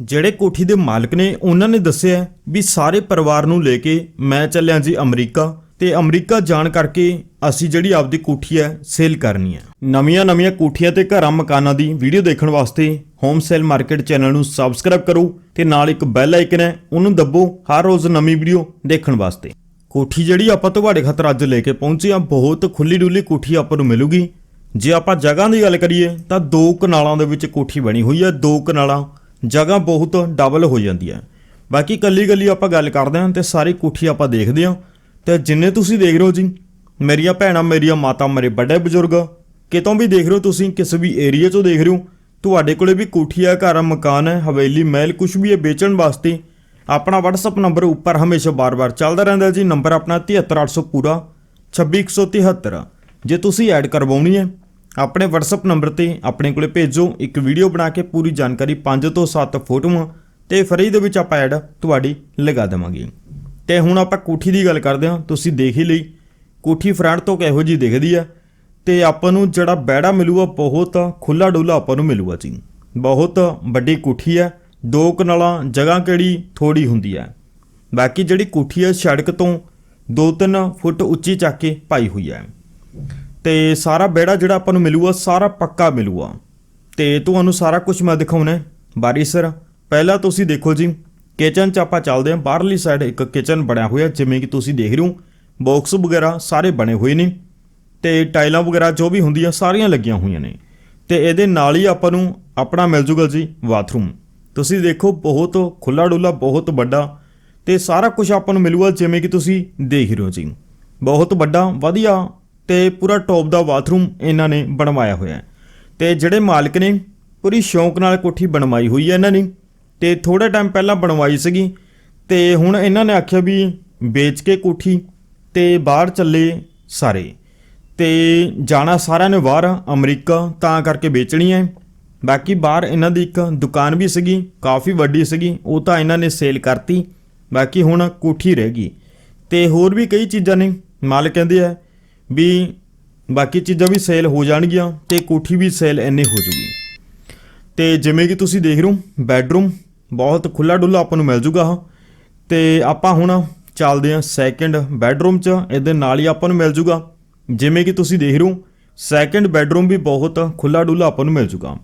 ਜਿਹੜੇ ਕੋਠੀ ਦੇ ਮਾਲਕ ਨੇ ਉਹਨਾਂ ਨੇ ਦੱਸਿਆ ਵੀ ਸਾਰੇ ਪਰਿਵਾਰ ਨੂੰ ਲੈ ਕੇ ਮੈਂ ਚੱਲਿਆ ਜੀ ਅਮਰੀਕਾ ਤੇ ਅਮਰੀਕਾ ਜਾਣ ਕਰਕੇ ਅਸੀਂ ਜਿਹੜੀ ਆਪਦੀ ਕੋਠੀ ਹੈ ਸੇਲ ਕਰਨੀ ਹੈ। ਨਵੀਆਂ ਨਵੀਆਂ ਕੋਠੀਆਂ ਤੇ ਘਰਾਂ ਮਕਾਨਾਂ ਦੀ ਵੀਡੀਓ ਦੇਖਣ ਵਾਸਤੇ ਹੋਮ ਸੇਲ ਮਾਰਕੀਟ ਚੈਨਲ ਨੂੰ ਸਬਸਕ੍ਰਾਈਬ ਕਰੋ ਤੇ ਨਾਲ ਇੱਕ ਬੈਲ ਆਈਕਨ ਹੈ, ਉਹਨੂੰ ਦੱਬੋ ਹਰ ਰੋਜ਼ ਨਵੀਂ ਵੀਡੀਓ ਦੇਖਣ ਵਾਸਤੇ। ਕੋਠੀ ਜਿਹੜੀ ਆਪਾਂ ਤੁਹਾਡੇ ਖਾਤਰ ਅੱਜ ਲੈ ਕੇ ਪਹੁੰਚੇ ਆ ਬਹੁਤ ਖੁੱਲੀ ਡੁੱਲੀ ਕੋਠੀ ਆਪਾਂ ਨੂੰ ਮਿਲੂਗੀ। ਜੇ ਆਪਾਂ ਜਗ੍ਹਾ ਦੀ ਗੱਲ ਕਰੀਏ ਤਾਂ ਦੋ ਕਨਾਲਾਂ ਦੇ ਵਿੱਚ ਕੋਠੀ ਬਣੀ ਹੋਈ ਹੈ, ਦੋ ਕਨਾਲਾਂ ਜਗ੍ਹਾ ਬਹੁਤ ਡਬਲ ਹੋ ਜਾਂਦੀ ਹੈ। ਬਾਕੀ ਕੱਲੀ ਕੱਲੀ ਆਪਾਂ ਗੱਲ ਕਰਦੇ ਹਾਂ ਤੇ ਸਾਰੀ ਕੋਠੀ ਆਪਾਂ ਦੇਖਦੇ ਹਾਂ। ਤੇ ਜਿੰਨੇ ਤੁਸੀਂ ਦੇਖ ਰਹੇ ਹੋ ਜੀ, ਮੇਰੀਆਂ ਭੈਣਾਂ, ਮੇਰੀਆਂ ਮਾਤਾ, ਮੇਰੇ ਵੱਡੇ ਬਜ਼ੁਰਗ, ਕਿਤੋਂ ਵੀ ਦੇਖ ਰਹੇ ਹੋ ਤੁਸੀਂ, ਕਿਸੇ ਵੀ ਏਰੀਆ 'ਚੋਂ ਦੇਖ ਰਹੇ ਹੋ, ਤੁਹਾਡੇ ਕੋਲੇ ਵੀ ਕੋਠੀ ਹੈ, ਘਰ ਮਕਾਨ ਹੈ, ਹਵੇਲੀ, ਮਹਿਲ ਕੁਝ ਵੀ ਹੈ ਵੇਚਣ ਵਾਸਤੇ, ਆਪਣਾ WhatsApp ਨੰਬਰ ਉੱਪਰ ਹਮੇਸ਼ਾ ਬਾਰ-ਬਾਰ ਚੱਲਦਾ ਰਹਿੰਦਾ ਜੀ। ਨੰਬਰ ਆਪਣਾ 73800 ਪੂਰਾ 26173 ਜੇ ਤੁਸੀਂ ਐਡ ਕਰਵਾਉਣੀ ਹੈ ਆਪਣੇ WhatsApp ਨੰਬਰ ਤੇ ਆਪਣੇ ਕੋਲੇ ਭੇਜੋ, ਇੱਕ ਵੀਡੀਓ ਬਣਾ ਕੇ ਪੂਰੀ ਜਾਣਕਾਰੀ 5 ਤੋਂ 7 ਫੋਟੋਆਂ ਤੇ ਫਰੀ ਦੇ ਵਿੱਚ ਆਪਾਂ ਐਡ ਤੁਹਾਡੀ ਲਗਾ ਦੇਵਾਂਗੇ। ਤੇ ਹੁਣ ਆਪਾਂ ਕੋਠੀ ਦੀ ਗੱਲ ਕਰਦੇ ਹਾਂ। ਤੁਸੀਂ ਦੇਖ ਹੀ ਲਈ, ਕੋਠੀ ਫਰੰਟ ਤੋਂ ਕਿਹੋ ਜੀ ਦਿਖਦੀ ਹੈ ਤੇ ਆਪਾਂ ਨੂੰ ਜਿਹੜਾ ਬੈੜਾ ਮਿਲੂਗਾ ਬਹੁਤ ਖੁੱਲਾ ਡੁੱਲਾ ਆਪਾਂ ਨੂੰ ਮਿਲੂਗਾ ਜੀ। ਬਹੁਤ ਵੱਡੀ ਕੋਠੀ ਹੈ ਦੋ ਕਨਾਲਾਂ, ਜਗ੍ਹਾ ਕਿਹੜੀ ਥੋੜੀ ਹੁੰਦੀ ਹੈ ਬਾਕੀ ਜਿਹੜੀ ਕੋਠੀ ਹੈ ਸੜਕ ਤੋਂ 2-3 ਫੁੱਟ ਉੱਚੀ ਚੱਕ ਕੇ ਪਾਈ ਹੋਈ ਹੈ ਤੇ ਸਾਰਾ ਬੇੜਾ ਜਿਹੜਾ ਆਪਾਂ ਨੂੰ ਮਿਲੂਗਾ, ਸਾਰਾ ਪੱਕਾ ਮਿਲੂਗਾ। ਤੇ ਤੁਹਾਨੂੰ ਸਾਰਾ ਕੁਝ ਮੈਂ ਦਿਖਾਉਣਾ ਹੈ। ਬਾਰੀ ਸਰ, ਪਹਿਲਾਂ ਤੁਸੀਂ ਦੇਖੋ ਜੀ ਕਿਚਨ 'ਚ ਆਪਾਂ ਚੱਲਦੇ ਹਾਂ। ਬਾਹਰਲੀ ਸਾਈਡ ਇੱਕ ਕਿਚਨ ਬਣਿਆ ਹੋਇਆ, ਜਿਵੇਂ ਕਿ ਤੁਸੀਂ ਦੇਖ ਰਹੇ ਹੋ। ਬਾਕਸ ਵਗੈਰਾ ਸਾਰੇ ਬਣੇ ਹੋਏ ਨੇ। ਤੇ ਟਾਈਲਾਂ ਵਗੈਰਾ ਜੋ ਵੀ ਹੁੰਦੀਆਂ, ਸਾਰੀਆਂ ਲੱਗੀਆਂ ਹੋਈਆਂ ਨੇ। ਤੇ ਇਹਦੇ ਨਾਲ ਹੀ ਆਪਾਂ ਨੂੰ ਆਪਣਾ ਮਿਲ ਜੂਗਾ ਜੀ ਬਾਥਰੂਮ ਤੁਸੀਂ ਦੇਖੋ, ਬਹੁਤ ਖੁੱਲਾ ਡੁੱਲਾ, ਬਹੁਤ ਵੱਡਾ। ਤੇ ਸਾਰਾ ਕੁਝ ਆਪਾਂ ਨੂੰ ਮਿਲੂਗਾ, ਜਿਵੇਂ ਕਿ ਤੁਸੀਂ ਦੇਖ ਰਹੇ ਹੋ ਜੀ। ਬਹੁਤ ਵੱਡਾ, ਵਧੀਆ ਤੇ ਪੂਰਾ ਟੌਪ ਦਾ ਬਾਥਰੂਮ ਇਹਨਾਂ ਨੇ ਬਣਵਾਇਆ ਹੋਇਆ ਹੈ। ਤੇ ਜਿਹੜੇ ਮਾਲਕ ਨੇ ਪੂਰੀ ਸ਼ੌਂਕ ਨਾਲ ਕੋਠੀ ਬਣਵਾਈ ਹੋਈ ਹੈ ਇਹਨਾਂ ਨੇ ਤੇ ਥੋੜਾ ਟਾਈਮ ਪਹਿਲਾਂ ਬਣਵਾਈ ਸੀਗੀ। ਤੇ ਹੁਣ ਇਹਨਾਂ ਨੇ ਆਖਿਆ ਵੀ ਵੇਚ ਕੇ ਕੋਠੀ ਤੇ ਬਾਹਰ ਚੱਲੇ ਸਾਰੇ। ਤੇ ਜਾਣਾ ਸਾਰਿਆਂ ਨੇ ਬਾਹਰ, ਅਮਰੀਕਾ, ਤਾਂ ਕਰਕੇ ਵੇਚਣੀ ਹੈ। ਬਾਕੀ ਬਾਹਰ ਇਹਨਾਂ ਦੀ ਇੱਕ ਦੁਕਾਨ ਵੀ ਸੀਗੀ, ਕਾਫੀ ਵੱਡੀ ਸੀਗੀ, ਉਹ ਤਾਂ ਇਹਨਾਂ ਨੇ ਸੇਲ ਕਰਤੀ। ਬਾਕੀ ਹੁਣ ਕੋਠੀ ਰਹਿ ਗਈ। ਤੇ ਹੋਰ ਵੀ ਕਈ ਚੀਜ਼ਾਂ ਨੇ, ਮਾਲਕ ਕਹਿੰਦੇ ਆ ਵੀ ਬਾਕੀ ਚੀਜ਼ਾਂ ਵੀ ਸੇਲ ਹੋ ਜਾਣਗੀਆਂ ਤੇ ਕੋਠੀ ਵੀ ਸੇਲ ਇੰਨੇ ਹੋ ਜੂਗੀ। ਤੇ ਜਿਵੇਂ ਕਿ ਤੁਸੀਂ ਦੇਖ ਰਹੇ ਹੋ, ਬੈਡਰੂਮ ਬਹੁਤ ਖੁੱਲਾ ਡੁੱਲਾ ਆਪਾਂ ਨੂੰ ਮਿਲ ਜੂਗਾ ਆਹ। ਤੇ ਆਪਾਂ ਹੁਣ ਚੱਲਦੇ ਹਾਂ ਸੈਕੰਡ ਬੈਡਰੂਮ 'ਚ, ਇਹਦੇ ਨਾਲ ਹੀ ਆਪਾਂ ਨੂੰ ਮਿਲ ਜੂਗਾ। ਜਿਵੇਂ ਕਿ ਤੁਸੀਂ ਦੇਖ ਰਹੇ ਹੋ ਸੈਕੰਡ ਬੈਡਰੂਮ ਵੀ ਬਹੁਤ ਖੁੱਲਾ ਡੁੱਲਾ ਆਪਾਂ ਨੂੰ ਮਿਲ ਜੂਗਾ।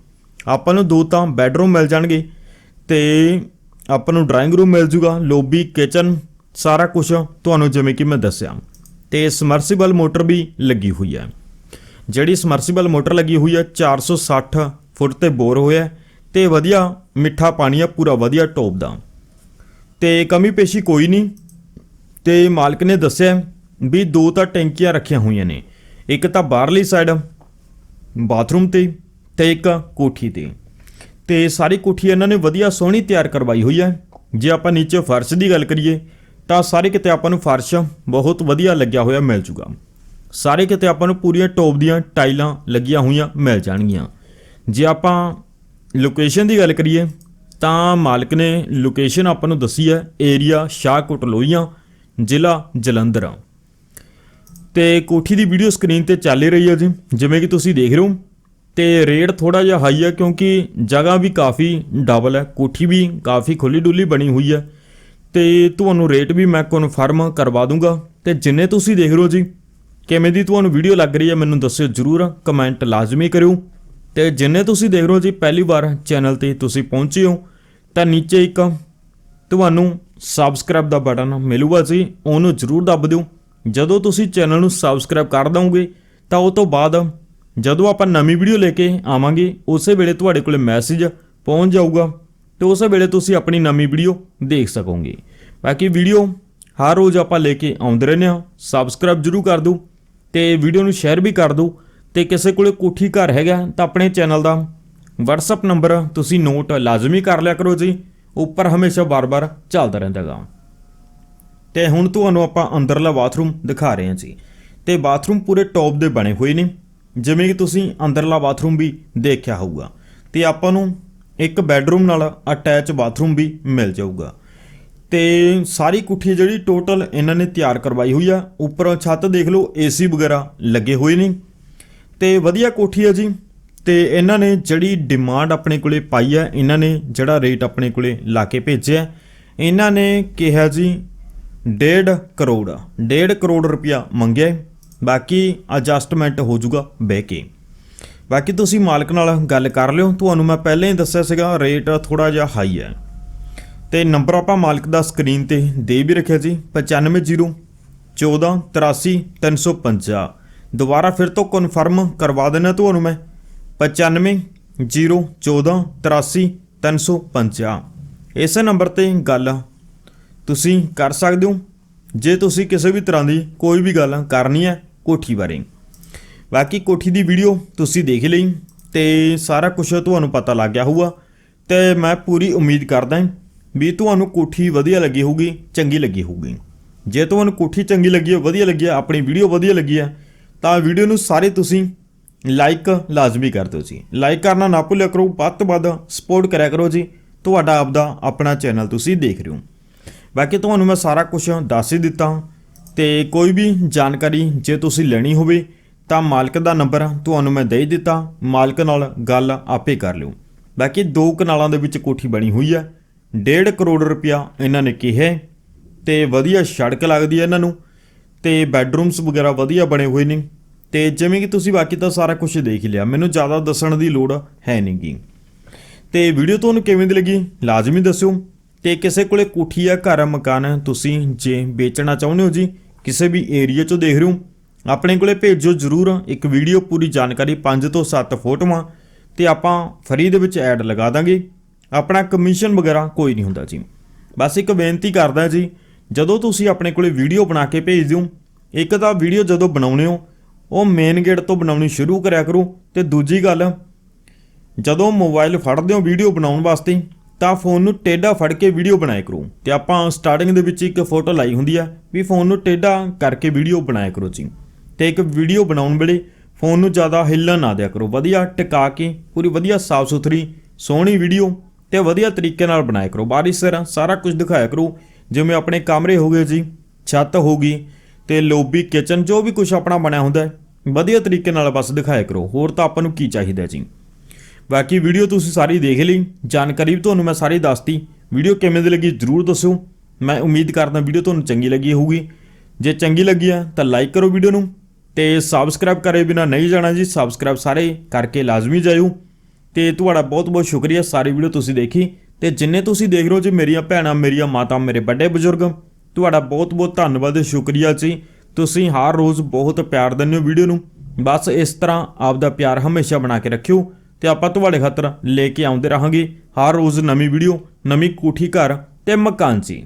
ਆਪਾਂ ਨੂੰ ਦੋ ਤਾਂ ਬੈਡਰੂਮ ਮਿਲ ਜਾਣਗੇ ਤੇ ਆਪਾਂ ਨੂੰ ਡਰਾਇੰਗ ਰੂਮ ਮਿਲ ਜੂਗਾ, ਲੋਬੀ, ਕਿਚਨ, ਸਾਰਾ ਕੁਝ ਤੁਹਾਨੂੰ ਜਿਵੇਂ ਕਿ ਮੈਂ ਦੱਸਿਆ। ਤੇ ਸਮਰਸੀਬਲ ਮੋਟਰ ਵੀ ਲੱਗੀ ਹੋਈ ਹੈ। ਜਿਹੜੀ ਸਮਰਸੀਬਲ ਮੋਟਰ ਲੱਗੀ ਹੋਈ ਹੈ 460 ਫੁੱਟ ਤੇ ਬੋਰ ਹੋਇਆ ਹੈ ਤੇ ਵਧੀਆ ਮਿੱਠਾ ਪਾਣੀ ਆ ਪੂਰਾ ਵਧੀਆ ਟੋਪ ਦਾ। ਤੇ ਕਮੀ ਪੇਸ਼ੀ ਕੋਈ ਨਹੀਂ। ਤੇ ਮਾਲਕ ਨੇ ਦੱਸਿਆ ਵੀ ਦੋ ਤਾਂ ਟੈਂਕੀਆਂ ਰੱਖੀਆਂ ਹੋਈਆਂ ਨੇ। ਇੱਕ ਤਾਂ ਬਾਹਰਲੀ ਸਾਈਡ ਬਾਥਰੂਮ ਤੇ ਤੇ ਇੱਕ ਕੋਠੀ ਤੇ। ਤੇ ਸਾਰੀ ਕੋਠੀ ਇਹਨਾਂ ਨੇ ਵਧੀਆ ਸੋਹਣੀ ਤਿਆਰ ਕਰਵਾਈ ਹੋਈ ਹੈ। ਜੇ ਆਪਾਂ ਨੀਚੇ ਫਰਸ਼ ਦੀ ਗੱਲ ਕਰੀਏ ਤਾਂ ਸਾਰੇ ਕਿਤੇ ਆਪਾਂ ਨੂੰ ਫਰਸ਼ ਬਹੁਤ ਵਧੀਆ ਲੱਗਿਆ ਹੋਇਆ ਮਿਲ ਜੂਗਾ। ਸਾਰੇ ਕਿਤੇ ਆਪਾਂ ਨੂੰ ਪੂਰੀਆਂ ਟੌਪ ਦੀਆਂ ਟਾਈਲਾਂ ਲੱਗੀਆਂ ਹੋਈਆਂ ਮਿਲ ਜਾਣਗੀਆਂ। ਜੇ ਆਪਾਂ ਲੋਕੇਸ਼ਨ ਦੀ ਗੱਲ ਕਰੀਏ, ਤਾਂ ਮਾਲਕ ਨੇ ਲੋਕੇਸ਼ਨ ਆਪਾਂ ਨੂੰ ਦੱਸੀ ਹੈ, ਏਰੀਆ ਸ਼ਾਹਕੋਟ ਲੋਹੀਆਂ, ਜ਼ਿਲ੍ਹਾ ਜਲੰਧਰ। ਤੇ ਕੋਠੀ ਦੀ ਵੀਡੀਓ ਸਕਰੀਨ ਤੇ ਚੱਲ ਹੀ ਰਹੀ ਹੈ ਜੀ, ਜਿਵੇਂ ਕਿ ਤੁਸੀਂ ਦੇਖ ਰਹੇ ਹੋ। ਤੇ ਰੇਟ ਥੋੜਾ ਜਿਹਾ ਹਾਈ ਹੈ ਕਿਉਂਕਿ ਜਗ੍ਹਾ ਵੀ ਕਾਫੀ ਡਬਲ ਹੈ, ਕੋਠੀ ਵੀ ਕਾਫੀ ਖੁੱਲੀ ਡੁੱਲੀ ਬਣੀ ਹੋਈ ਹੈ। ਤੇ ਤੁਹਾਨੂੰ ਰੇਟ ਵੀ ਮੈਂ ਕਨਫਰਮ ਕਰਵਾ ਦੂੰਗਾ। ਤੇ ਜਿੰਨੇ ਤੁਸੀਂ ਦੇਖ ਰਹੇ ਹੋ ਜੀ, ਕਿਵੇਂ ਦੀ ਤੁਹਾਨੂੰ ਵੀਡੀਓ ਲੱਗ ਰਹੀ ਹੈ ਮੈਨੂੰ ਦੱਸਿਓ ਜਰੂਰ ਕਮੈਂਟ ਲਾਜ਼ਮੀ ਕਰਿਓ। ਤੇ ਜਿੰਨੇ ਤੁਸੀਂ ਦੇਖ ਰਹੇ ਹੋ ਜੀ, ਪਹਿਲੀ ਵਾਰ ਚੈਨਲ ਤੇ ਤੁਸੀਂ ਪਹੁੰਚੇ ਹੋ, ਤਾਂ ਨੀਚੇ ਇੱਕ ਤੁਹਾਨੂੰ ਸਬਸਕ੍ਰਾਈਬ ਦਾ ਬਟਨ ਮਿਲੂਗਾ ਜੀ, ਉਹਨੂੰ ਜਰੂਰ ਦੱਬ ਦਿਓ। ਜਦੋਂ ਤੁਸੀਂ ਚੈਨਲ ਨੂੰ ਸਬਸਕ੍ਰਾਈਬ ਕਰ ਦੋਗੇ ਤਾਂ ਉਹ ਤੋਂ ਬਾਅਦ ਜਦੋਂ ਆਪਾਂ ਨਵੀਂ ਵੀਡੀਓ ਲੈ ਕੇ ਆਵਾਂਗੇ, ਉਸੇ ਵੇਲੇ ਤੁਹਾਡੇ ਕੋਲੇ ਮੈਸੇਜ ਪਹੁੰਚ ਜਾਊਗਾ। ਤੇ ਉਸ ਵੇਲੇ ਤੁਸੀਂ ਆਪਣੀ ਨਵੀਂ ਵੀਡੀਓ ਦੇਖ ਸਕੋਗੇ। ਬਾਕੀ ਵੀਡੀਓ ਹਰ ਰੋਜ਼ ਆਪਾਂ ਲੈ ਕੇ ਆਉਂਦੇ ਰਹਿੰਦੇ ਹਾਂ। ਸਬਸਕ੍ਰਾਈਬ ਜਰੂਰ ਕਰ ਦਿਓ ਤੇ ਵੀਡੀਓ ਨੂੰ ਸ਼ੇਅਰ ਵੀ ਕਰ ਦਿਓ। ਤੇ ਕਿਸੇ ਕੋਲੇ ਕੋਠੀ ਘਰ ਹੈਗਾ ਤਾਂ ਆਪਣੇ ਚੈਨਲ ਦਾ WhatsApp ਨੰਬਰ ਤੁਸੀਂ ਨੋਟ ਲਾਜ਼ਮੀ ਕਰ ਲਿਆ ਕਰੋ ਜੀ। ਉੱਪਰ ਹਮੇਸ਼ਾ ਬਾਰ-ਬਾਰ ਚੱਲਦਾ ਰਹਿੰਦਾਗਾ ਤੇ ਹੁਣ ਤੁਹਾਨੂੰ ਆਪਾਂ ਅੰਦਰਲਾ ਬਾਥਰੂਮ ਦਿਖਾ ਰਹੇ ਹਾਂ ਜੀ। ਤੇ ਬਾਥਰੂਮ ਪੂਰੇ ਟੌਪ ਦੇ ਬਣੇ ਹੋਏ ਨੇ। ਜਿਵੇਂ ਕਿ ਤੁਸੀਂ ਅੰਦਰਲਾ ਬਾਥਰੂਮ ਵੀ ਦੇਖਿਆ ਹੋਊਗਾ। ਤੇ ਆਪਾਂ ਨੂੰ ਇੱਕ ਬੈੱਡਰੂਮ ਨਾਲ ਅਟੈਚ ਬਾਥਰੂਮ ਵੀ ਮਿਲ ਜਾਊਗਾ। ਤੇ ਸਾਰੀ ਕੁੱਠੀ ਜਿਹੜੀ ਟੋਟਲ ਇਹਨਾਂ ਨੇ ਤਿਆਰ ਕਰਵਾਈ ਹੋਈ ਆ। ਉੱਪਰੋਂ ਛੱਤ ਦੇਖ ਲਓ, ਏਸੀ ਵਗੈਰਾ ਲੱਗੇ ਹੋਏ ਨੇ। ਤੇ ਵਧੀਆ ਕੋਠੀ ਹੈ ਜੀ। ਤੇ ਇਹਨਾਂ ਨੇ ਜਿਹੜੀ ਡਿਮਾਂਡ ਆਪਣੇ ਕੋਲੇ ਪਾਈ ਹੈ ਇਹਨਾਂ ਨੇ ਜਿਹੜਾ ਰੇਟ ਆਪਣੇ ਕੋਲੇ ਲਾ ਕੇ ਭੇਜਿਆ। ਇਹਨਾਂ ਨੇ ਕਿਹਾ ਜੀ 1.5 ਕਰੋੜ 1.5 ਕਰੋੜ ਰੁਪਇਆ ਮੰਗਿਆ। ਬਾਕੀ ਐਡਜਸਟਮੈਂਟ ਹੋ ਜਾਊਗਾ ਬਹਿ ਕੇ। ਬਾਕੀ ਤੁਸੀਂ ਮਾਲਕ ਨਾਲ ਗੱਲ ਕਰ ਲਿਓ। ਤੁਹਾਨੂੰ ਮੈਂ ਪਹਿਲਾਂ ਹੀ ਦੱਸਿਆ ਸੀਗਾ, ਰੇਟ ਥੋੜਾ ਜਿਹਾ ਹਾਈ ਹੈ। ਤੇ ਨੰਬਰ ਆਪਾਂ ਮਾਲਕ ਦਾ ਸਕਰੀਨ ਤੇ ਦੇ ਵੀ ਰੱਖਿਆ ਜੀ 950 14 83 350 ਦੁਬਾਰਾ ਫਿਰ ਤੋਂ ਕਨਫਰਮ ਕਰਵਾ ਦੇਣਾ ਤੁਹਾਨੂੰ ਮੈਂ। 95 014 83 350 ਇਸੇ ਨੰਬਰ ਤੇ ਗੱਲ ਤੁਸੀਂ ਕਰ ਸਕਦੇ ਹੋ। ਜੇ ਤੁਸੀਂ ਕਿਸੇ ਵੀ ਤਰ੍ਹਾਂ ਦੀ ਕੋਈ ਵੀ ਗੱਲ ਕਰਨੀ ਹੈ ਕੋਠੀ ਬਾਰੇ। ਬਾਕੀ ਕੋਠੀ ਦੀ ਵੀਡੀਓ ਤੁਸੀਂ ਦੇਖ ਲਈ ਤੇ ਸਾਰਾ ਕੁਝ ਤੁਹਾਨੂੰ ਪਤਾ ਲੱਗ ਗਿਆ ਹੋਊਗਾ। ਤੇ ਮੈਂ ਪੂਰੀ ਉਮੀਦ ਕਰਦਾ ਵੀ ਤੁਹਾਨੂੰ ਕੋਠੀ ਵਧੀਆ ਲੱਗੀ ਹੋਊਗੀ, ਚੰਗੀ ਲੱਗੀ ਹੋਊਗੀ। ਜੇ ਤੁਹਾਨੂੰ ਕੋਠੀ ਚੰਗੀ ਲੱਗੀ ਹੈ, ਵਧੀਆ ਲੱਗੀ ਹੈ, ਆਪਣੀ ਵੀਡੀਓ ਵਧੀਆ ਲੱਗੀ ਹੈ, ਤਾਂ ਵੀਡੀਓ ਨੂੰ ਸਾਰੇ ਤੁਸੀਂ ਲਾਈਕ ਲਾਜ਼ਮੀ ਕਰ ਦਿਓ ਜੀ। ਲਾਈਕ ਕਰਨਾ ਨਾ ਭੁੱਲਿਆ ਕਰੋ, ਵੱਧ ਤੋਂ ਵੱਧ ਸਪੋਰਟ ਕਰਿਆ ਕਰੋ ਜੀ। ਤੁਹਾਡਾ ਆਪਦਾ ਆਪਣਾ ਚੈਨਲ ਤੁਸੀਂ ਦੇਖ ਰਹੇ ਹੋ। ਬਾਕੀ ਤੁਹਾਨੂੰ ਮੈਂ ਸਾਰਾ ਕੁਝ ਦੱਸ ਹੀ ਦਿੱਤਾ। ਤੇ ਕੋਈ ਵੀ ਜਾਣਕਾਰੀ ਜੇ ਤੁਸੀਂ ਲੈਣੀ ਹੋਵੇ ਤਾਂ ਮਾਲਕ ਦਾ ਨੰਬਰ ਤੁਹਾਨੂੰ ਮੈਂ ਦੇ ਦਿੱਤਾ। ਮਾਲਕ ਨਾਲ ਗੱਲ ਆਪੇ ਕਰ ਲਿਓ। ਬਾਕੀ ਦੋ ਕਨਾਲਾਂ ਦੇ ਵਿੱਚ ਕੋਠੀ ਬਣੀ ਹੋਈ ਹੈ 1.5 ਕਰੋੜ ਰੁਪਇਆ ਇਹਨਾਂ ਨੇ ਕਿਹਾ ਹੈ ਤੇ ਵਧੀਆ ਸੜਕ ਲੱਗਦੀ ਹੈ ਇਹਨਾਂ ਨੂੰ ਤੇ ਬੈੱਡਰੂਮਸ ਵਗੈਰਾ ਵਧੀਆ ਬਣੇ ਹੋਏ ਨੇ। ਤੇ ਜਿਵੇਂ ਕਿ ਤੁਸੀਂ ਬਾਕੀ ਤਾਂ ਸਾਰਾ ਕੁਝ ਦੇਖ ਲਿਆ। ਮੈਨੂੰ ਜ਼ਿਆਦਾ ਦੱਸਣ ਦੀ ਲੋੜ ਹੈ ਨਹੀਂਗੀ ਤੇ ਵੀਡੀਓ ਤੁਹਾਨੂੰ ਕਿਵੇਂ ਦੀ ਲੱਗੀ? ਲਾਜ਼ਮੀ ਦੱਸਿਓ। ਤੇ ਕਿਸੇ ਕੋਲੇ ਕੋਠੀ ਆ, ਘਰ ਮਕਾਨ ਤੁਸੀਂ ਜੇ ਵੇਚਣਾ ਚਾਹੁੰਦੇ ਹੋ ਜੀ, ਕਿਸੇ ਵੀ ਏਰੀਆ ਚੋਂ ਦੇਖ ਰਹੇ ਹੋ ਆਪਣੇ ਕੋਲੇ ਭੇਜੋ ਜਰੂਰ ਇੱਕ ਵੀਡੀਓ ਪੂਰੀ ਜਾਣਕਾਰੀ 5 ਤੋਂ 7 ਫੋਟੋਆਂ ਤੇ ਆਪਾਂ ਫਰੀ ਦੇ ਵਿੱਚ ਐਡ ਲਗਾ ਦਾਂਗੇ। ਆਪਣਾ ਕਮਿਸ਼ਨ ਵਗੈਰਾ ਕੋਈ ਨਹੀਂ ਹੁੰਦਾ ਜੀ। ਬਸ ਇੱਕ ਬੇਨਤੀ ਕਰਦਾ ਜੀ, ਜਦੋਂ ਤੁਸੀਂ ਆਪਣੇ ਕੋਲੇ ਵੀਡੀਓ ਬਣਾ ਕੇ ਭੇਜ ਦਿਓ, ਇੱਕ ਤਾਂ ਵੀਡੀਓ ਜਦੋਂ ਬਣਾਉਣੇ ਹੋ, ਉਹ ਮੇਨ ਗੇਟ ਤੋਂ ਬਣਾਉਣੀ ਸ਼ੁਰੂ ਕਰਿਆ ਕਰੋ ਤੇ ਦੂਜੀ ਗੱਲ, ਜਦੋਂ ਮੋਬਾਈਲ ਫੜਦੇ ਹੋ ਵੀਡੀਓ ਬਣਾਉਣ ਵਾਸਤੇ, ਤਾਂ ਫੋਨ ਨੂੰ ਟੇਢਾ ਫੜ ਕੇ ਵੀਡੀਓ ਬਣਾਇਆ ਕਰੋ। ਤੇ ਆਪਾਂ ਸਟਾਰਟਿੰਗ ਦੇ ਵਿੱਚ ਇੱਕ ਫੋਟੋ ਲਾਈ ਹੁੰਦੀ ਆ, ਵੀ ਫੋਨ ਨੂੰ ਟੇਢਾ ਕਰਕੇ ਵੀਡੀਓ ਬਣਾਇਆ ਕਰੋ ਜੀ। ਤੇ ਇੱਕ ਵੀਡੀਓ ਬਣਾਉਣ ਵੇਲੇ ਫੋਨ ਨੂੰ ਜ਼ਿਆਦਾ ਹਿੱਲਣ ਨਾ ਦਿਆ ਕਰੋ। ਵਧੀਆ ਟਿਕਾ ਕੇ, ਪੂਰੀ ਵਧੀਆ ਸਾਫ਼ ਸੁਥਰੀ, ਸੋਹਣੀ ਵੀਡੀਓ ਤੇ ਵਧੀਆ ਤਰੀਕੇ ਨਾਲ ਬਣਾਇਆ ਕਰੋ। ਬਾਰਿਸ਼ ਤਰ੍ਹਾਂ ਸਾਰਾ ਕੁਝ ਦਿਖਾਇਆ ਕਰੋ। ਜਿਵੇਂ ਆਪਣੇ ਕਮਰੇ ਹੋ ਗਏ ਜੀ, ਛੱਤ ਹੋ ਗਈ ਤੇ ਲੋਬੀ ਕਿਚਨ ਜੋ ਵੀ ਕੁਝ ਆਪਣਾ ਬਣਿਆ ਹੁੰਦਾ ਹੈ, ਵਧੀਆ ਤਰੀਕੇ ਨਾਲ ਬਸ ਦਿਖਾਇਆ ਕਰੋ। ਹੋਰ ਤਾਂ ਆਪਾਂ ਨੂੰ ਕੀ ਚਾਹੀਦਾ ਜੀ? ਬਾਕੀ ਵੀਡੀਓ ਤੁਸੀਂ ਸਾਰੀ ਦੇਖ ਲਈ, ਜਾਣਕਾਰੀ ਵੀ ਤੁਹਾਨੂੰ ਮੈਂ ਸਾਰੀ ਦੱਸਤੀ। ਵੀਡੀਓ ਕਿਵੇਂ ਦੀ ਲੱਗੀ ਜਰੂਰ ਦੱਸਿਓ ਮੈਂ ਉਮੀਦ ਕਰਦਾ ਵੀਡੀਓ ਤੁਹਾਨੂੰ ਚੰਗੀ ਲੱਗੀ ਹੋਊਗੀ। ਜੇ ਚੰਗੀ ਲੱਗੀ ਆ ਤਾਂ ਲਾਈਕ ਕਰੋ ਵੀਡੀਓ ਨੂੰ। ਤੇ ਸਬਸਕ੍ਰਾਈਬ ਕਰੇ ਬਿਨਾ ਨਹੀਂ ਜਾਣਾ ਜੀ ਸਬਸਕ੍ਰਾਈਬ ਸਾਰੇ ਕਰਕੇ ਲਾਜ਼ਮੀ ਜਾਇਓ। ਤੇ ਤੁਹਾਡਾ ਬਹੁਤ ਬਹੁਤ ਸ਼ੁਕਰੀਆ, ਸਾਰੀ ਵੀਡੀਓ ਤੁਸੀਂ ਦੇਖੀ। ਤੇ ਜਿੰਨੇ ਤੁਸੀਂ ਦੇਖ ਰਹੇ ਹੋ ਜੀ ਮੇਰੀਆਂ ਭੈਣਾਂ, ਮੇਰੀਆਂ ਮਾਤਾ, ਮੇਰੇ ਵੱਡੇ ਬਜ਼ੁਰਗ, ਤੁਹਾਡਾ ਬਹੁਤ ਬਹੁਤ ਧੰਨਵਾਦ, ਸ਼ੁਕਰੀਆ ਜੀ। ਤੁਸੀਂ ਹਰ ਰੋਜ਼ ਬਹੁਤ ਪਿਆਰ ਦਿੰਦੇ ਹੋ ਵੀਡੀਓ ਨੂੰ। ਬਸ ਇਸ ਤਰ੍ਹਾਂ ਆਪਦਾ ਪਿਆਰ ਹਮੇਸ਼ਾ ਬਣਾ ਕੇ ਰੱਖਿਓ ਤੇ ਆਪਾਂ ਤੁਹਾਡੇ ਖਾਤਰ ਲੈ ਕੇ ਆਉਂਦੇ ਰਹਾਂਗੇ। ਹਰ ਰੋਜ਼ ਨਵੀਂ ਵੀਡੀਓ ਨਵੀਂ ਕੋਠੀ ਘਰ ਤੇ ਮਕਾਨ ਜੀ।